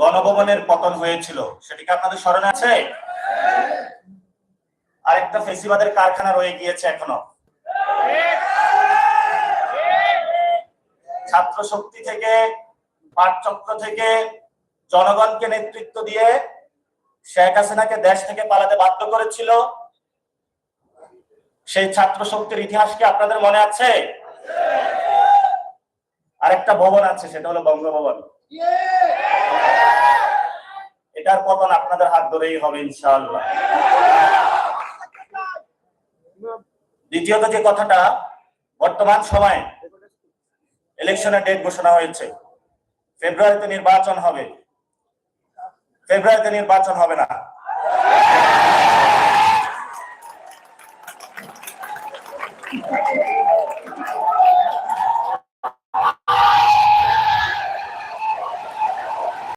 গণভবনের পতন হয়েছিল, সেটি কি আপনাদের স্মরণে আছে? আরেকটা ফেসিবাদের কারখানা রয়ে গিয়েছে এখনও। ছাত্র শক্তি থেকে, পাঠচক্র থেকে জনগণকে নেতৃত্ব দিয়ে শেখ হাসিনাকে দেশ থেকে পালাতে বাধ্য করেছিল। সেই ছাত্র শক্তির ইতিহাস কি আপনাদের মনে আছে? আরেকটা ভবন আছে, সেটা হলো বঙ্গভবন। এটার পতন আপনাদের হাত ধরেই হবে, ইনশাআল্লাহ। দ্বিতীয়ত যে কথাটা, বর্তমান সময়ে ইলেকশনের ডেট ঘোষণা হয়েছে। ফেব্রুয়ারিতে নির্বাচন হবে। ফেব্রুয়ারিতে নির্বাচন হবে না।